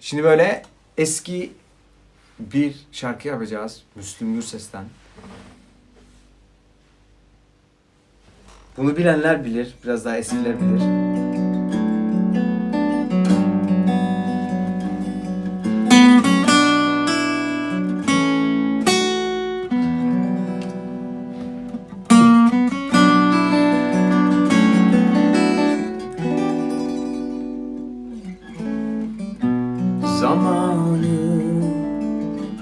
Şimdi böyle eski bir şarkı yapacağız. Müslüm Gürses'ten. Bunu bilenler bilir. Biraz daha eskiler bilir. Zamanın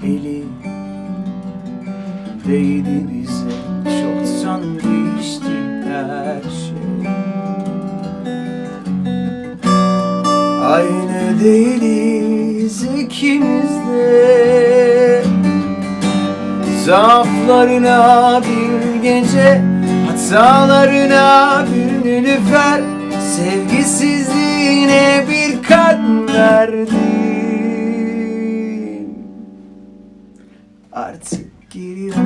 eli değdi bize. Çoktan değişti her şey. Aynı değiliz ikimiz de. Zaaflarına bir gece Hatalarına bir nilüfer Sevgisizliğine bir kalp verdim Artık geri ver.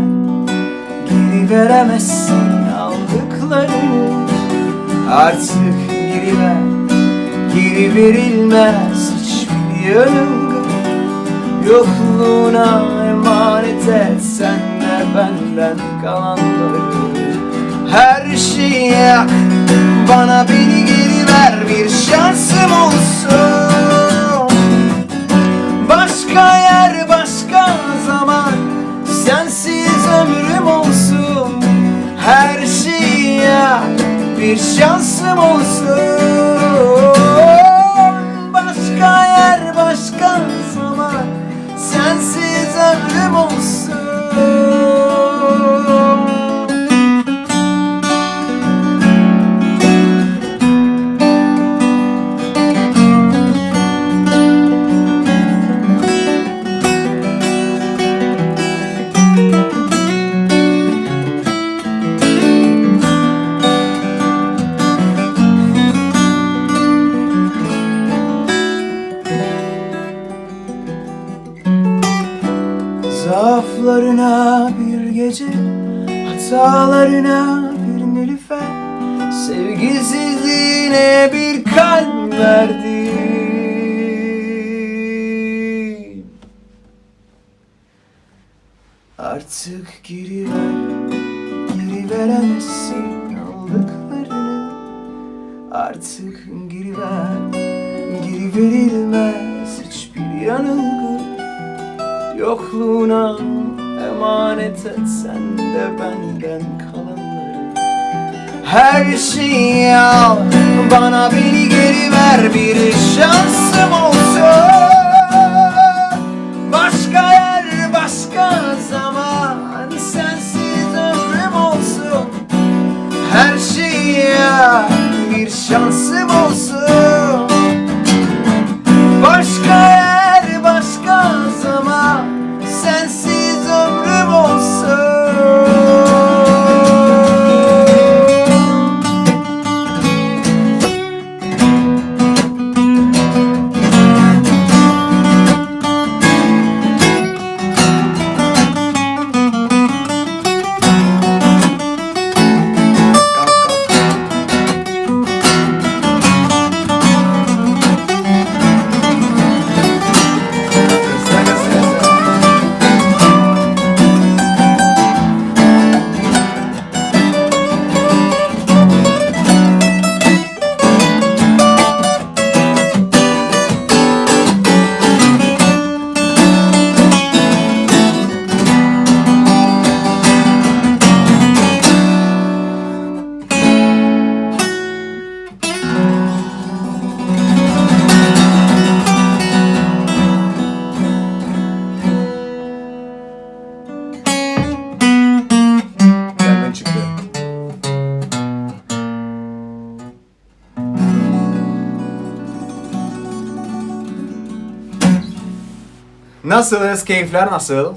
Geri veremezsin aldıklarını. Artık geri ver. Geri verilmez hiçbir yanılgı. Yokluğuna emanet et sen de benden kalanları. Her şeyi yak bana beni Sensiz ömrüm olsun Her yak bir şansım olsun Zaaflarına bir gece Hatalarına bir nilüfer. Sevgisizliğine bir kalp verdim Artık geri ver Geri veremezsin aldıklarını. Artık geri ver Geri verilmez hiçbir yanılgı Yokluğuna emanet et sen de benden kalanları. Her şeyi al bana beni geri ver bir şansım olsun. Başka yer başka zaman sensiz ömrüm olsun. Her şeyi al bir şansım olsun Nasılsınız? Keyifler nasıl?